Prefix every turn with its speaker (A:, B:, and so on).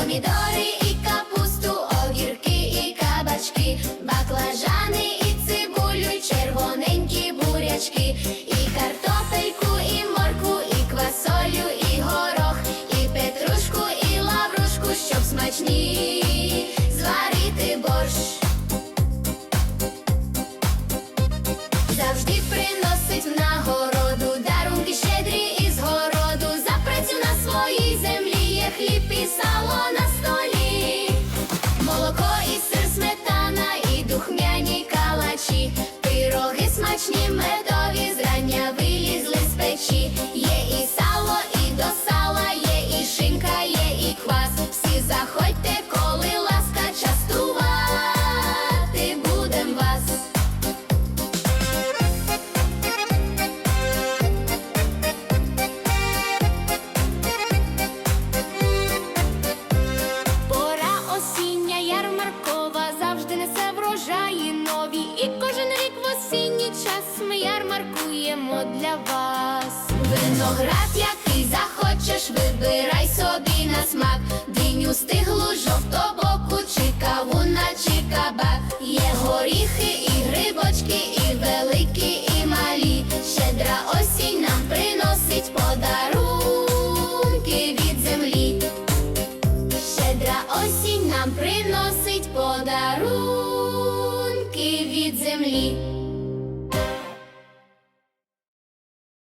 A: помідори і капусту, огірки і кабачки, баклажани і цибулю, червоненькі бурячки, і картопельку, і морку, і квасолю, і горох, і петрушку, і лаврушку, щоб смачні зварити борщ. Завжди приносить. осінній час ми ярмаркуємо для вас. Виноград, який захочеш, вибирай собі на смак, диню стиглу, жовтобоку, чи кавуна, чи кабак. Є горіхи і грибочки, і великі, і малі. Щедра осінь нам приносить подарунки від землі. Щедра осінь нам приносить подарунки від землі.